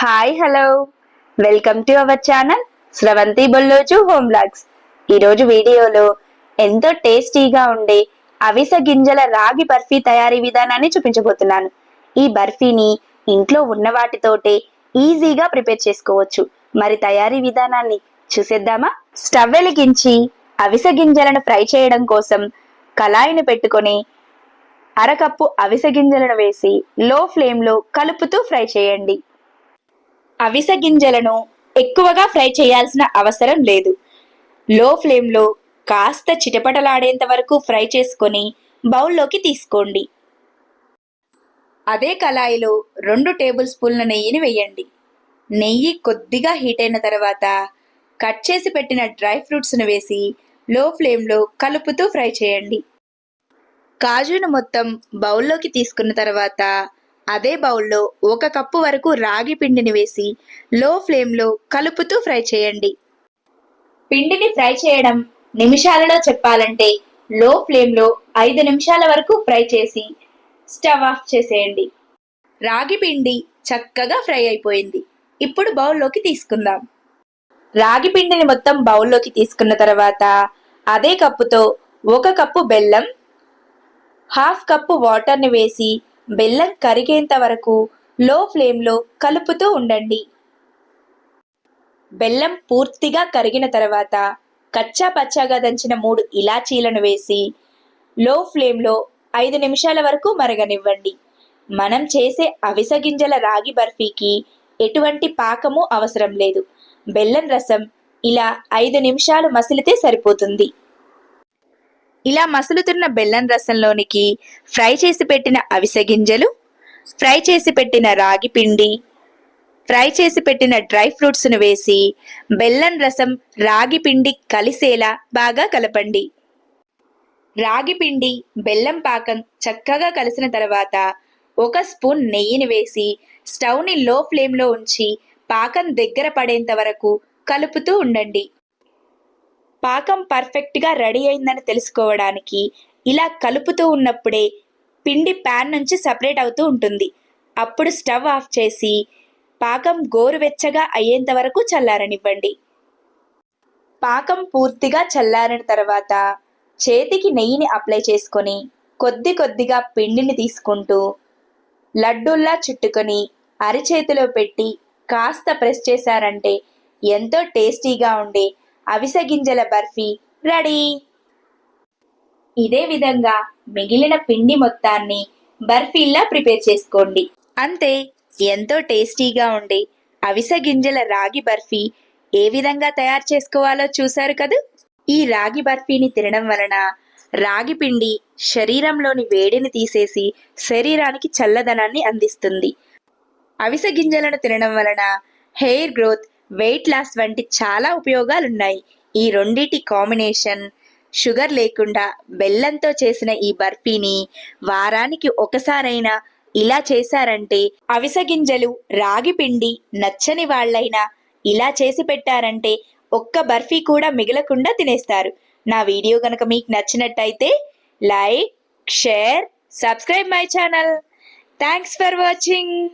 Hi hello welcome to our channel Sravanthi బొల్లోచు home blogs ఈరోజు వీడియోలో ఎంతో టేస్టీగా ఉండే అవిస గింజల రాగి బర్ఫీ తయారీ విధానాన్ని చూపించబోతున్నాను. ఈ బర్ఫీని ఇంట్లో ఉన్న వాటితోటే ఈజీగా ప్రిపేర్ చేసుకోవచ్చు. మరి తయారీ విధానాన్ని చూసేద్దామా? స్టవ్ వెలిగించి అవిస గింజలను ఫ్రై చేయడం కోసం కళాయిని పెట్టుకొని అరకప్పు అవిస గింజలను వేసి లో ఫ్లేమ్లో కలుపుతూ ఫ్రై చేయండి. అవిసె గింజలను ఎక్కువగా ఫ్రై చేయాల్సిన అవసరం లేదు. లో ఫ్లేమ్లో కాస్త చిటపటలాడేంత వరకు ఫ్రై చేసుకొని బౌల్లోకి తీసుకోండి. అదే కళాయిలో రెండు టేబుల్ స్పూన్ల నెయ్యిని వేయండి. నెయ్యి కొద్దిగా హీట్ అయిన తర్వాత కట్ చేసి పెట్టిన డ్రై ఫ్రూట్స్ను వేసి లో ఫ్లేమ్లో కలుపుతూ ఫ్రై చేయండి. కాజును మొత్తం బౌల్లోకి తీసుకున్న తర్వాత అదే బౌల్లో ఒక కప్పు వరకు రాగి పిండిని వేసి లో ఫ్లేమ్లో కలుపుతూ ఫ్రై చేయండి. పిండిని ఫ్రై చేయడం నిమిషాలలో చెప్పాలంటే లో ఫ్లేమ్లో ఐదు నిమిషాల వరకు ఫ్రై చేసి స్టవ్ ఆఫ్ చేసేయండి. రాగి పిండి చక్కగా ఫ్రై అయిపోయింది. ఇప్పుడు బౌల్లోకి తీసుకుందాం. రాగి పిండిని మొత్తం బౌల్లోకి తీసుకున్న తర్వాత అదే కప్పుతో ఒక కప్పు బెల్లం హాఫ్ కప్పు వాటర్ని వేసి బెల్లం కరిగేంత వరకు లో ఫ్లేమ్లో కలుపుతూ ఉండండి. బెల్లం పూర్తిగా కరిగిన తర్వాత కచ్చా పచ్చాగా దంచిన మూడు ఇలాచీలను వేసి లో ఫ్లేమ్లో ఐదు నిమిషాల వరకు మరగనివ్వండి. మనం చేసే అవిస గింజల రాగి బర్ఫీకి ఎటువంటి పాకము అవసరం లేదు. బెల్లం రసం ఇలా ఐదు నిమిషాలు మసిలితే సరిపోతుంది. ఇలా మసులుతున్న బెల్లం రసంలోనికి ఫ్రై చేసి పెట్టిన అవిసె గింజలు ఫ్రై చేసి పెట్టిన రాగి పిండి ఫ్రై చేసి పెట్టిన డ్రై ఫ్రూట్స్ను వేసి బెల్లం రసం రాగి పిండి కలిసేలా బాగా కలపండి. రాగి పిండి బెల్లం పాకం చక్కగా కలిసిన తర్వాత ఒక స్పూన్ నెయ్యిని వేసి స్టవ్ని లో ఫ్లేమ్లో ఉంచి పాకం దగ్గర పడేంత వరకు కలుపుతూ ఉండండి. పాకం పర్ఫెక్ట్గా రెడీ అయిందని తెలుసుకోవడానికి ఇలా కలుపుతూ ఉన్నప్పుడే పిండి ప్యాన్ నుంచి సపరేట్ అవుతూ ఉంటుంది. అప్పుడు స్టవ్ ఆఫ్ చేసి పాకం గోరువెచ్చగా అయ్యేంత వరకు చల్లారనివ్వండి. పాకం పూర్తిగా చల్లారిన తర్వాత చేతికి నెయ్యిని అప్లై చేసుకొని కొద్ది కొద్దిగా పిండిని తీసుకుంటూ లడ్డూల్లా చుట్టుకొని అరిచేతిలో పెట్టి కాస్త ప్రెస్ చేశారంటే ఎంతో టేస్టీగా ఉండే అవిసె గింజల బర్ఫీ. రెడీ? ఇదే విధంగా మిగిలిన పిండి మొత్తాన్ని బర్ఫీలా ప్రిపేర్ చేసుకోండి. అంతే ఎంతో టేస్టీగా ఉండి అవిసె గింజల రాగి బర్ఫీ ఏ విధంగా తయారు చేసుకోవాలో చూశారు కదూ? ఈ రాగి బర్ఫీని తినడం వలన రాగి పిండి శరీరంలోని వేడిని తీసేసి శరీరానికి చల్లదనాన్ని అందిస్తుంది. అవిసె గింజలను తినడం వలన హెయిర్ గ్రోత్ వెయిట్ లాస్ వంటి చాలా ఉపయోగాలున్నాయి. ఈ రెండిటి కాంబినేషన్ షుగర్ లేకుండా బెల్లంతో చేసిన ఈ బర్ఫీని వారానికి ఒకసారైనా ఇలా చేశారంటే అవిసె గింజలు రాగి పిండి నచ్చని వాళ్ళైనా ఇలా చేసి పెట్టారంటే ఒక్క బర్ఫీ కూడా మిగలకుండా తినేస్తారు. నా వీడియో కనుక మీకు నచ్చినట్టయితే like share subscribe my channel. Thanks for watching.